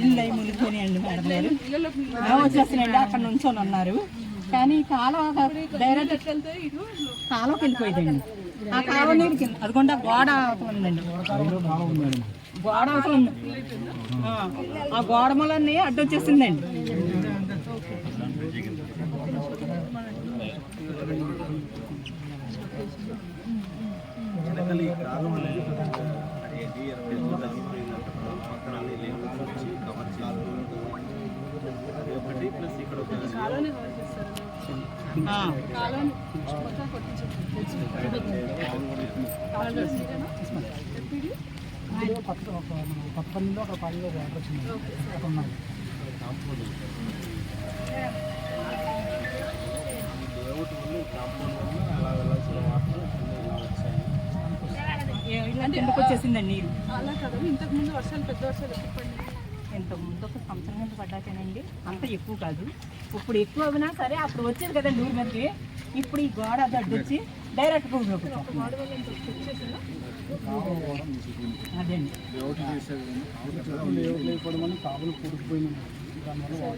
ఇల్లు అయి మునిగిపోయినాయండి మేడం గారు. ఆ, వచ్చేస్తున్నాయండి అక్కడ నుంచొని ఉన్నారు కానీ కాలువ డైరెక్ట్ కాలువకి వెళ్ళిపోయిందండి. ఆ కాలువ నీరు కింద అదిగోండి ఆ గోడ ఉందండి. గోడ అవతల ఉంది. ఆ, ఆ గోడ మూలన్నీ అడ్డొచ్చేసిందండి ఇలా కిందకు వచ్చేసిందండి అలా కదా ఇంతకు ముందు వర్షాలు పెద్ద వర్షాలు ఎప్పుడు పడినాయి ఇంత ముందు ఒక సంవత్సరం ముందు పడ్డాకేనండి? అంత ఎక్కువ కాదు. ఇప్పుడు ఎక్కువ అయినా సరే అప్పుడు వచ్చేది కదండి ఊరి మీదకి ఇప్పుడు ఈ గోడ అది అడ్డొచ్చి డైరెక్ట్ అదే అండి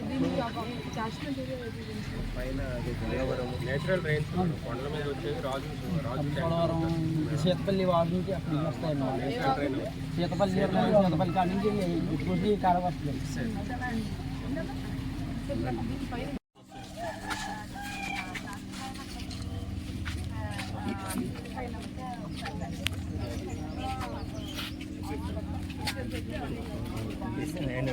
దీనికి క్యాష్మెంట్ ఏరియా ఏది? పైన అది గంగవరం నేచురల్ రైన్స్ కొండల మీద వచ్చేది రాజు రాజు సీతపల్లి వాడి నుంచి అక్కడ నీళ్ళు వస్తాయండి నేచురల్ రైన్ సీతపల్లి సీతపల్లి కాడ నుంచి ఇప్పుడు కాడ వస్తుంది నేను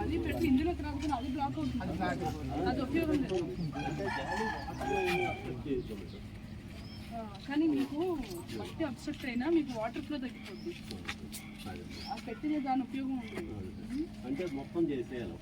అది పెట్టి ఇందులోకి రాకపోతే అది బ్లాక్ అవుతుంది. అది ఉపయోగం లేదు. కానీ మీకు మట్టి అప్సెట్ అయినా మీకు వాటర్ ఫ్లో తగ్గిపోతుంది. ఆ పెట్టిన దాని ఉపయోగం ఉంటుంది అంటే మొత్తం చేసేయాలి.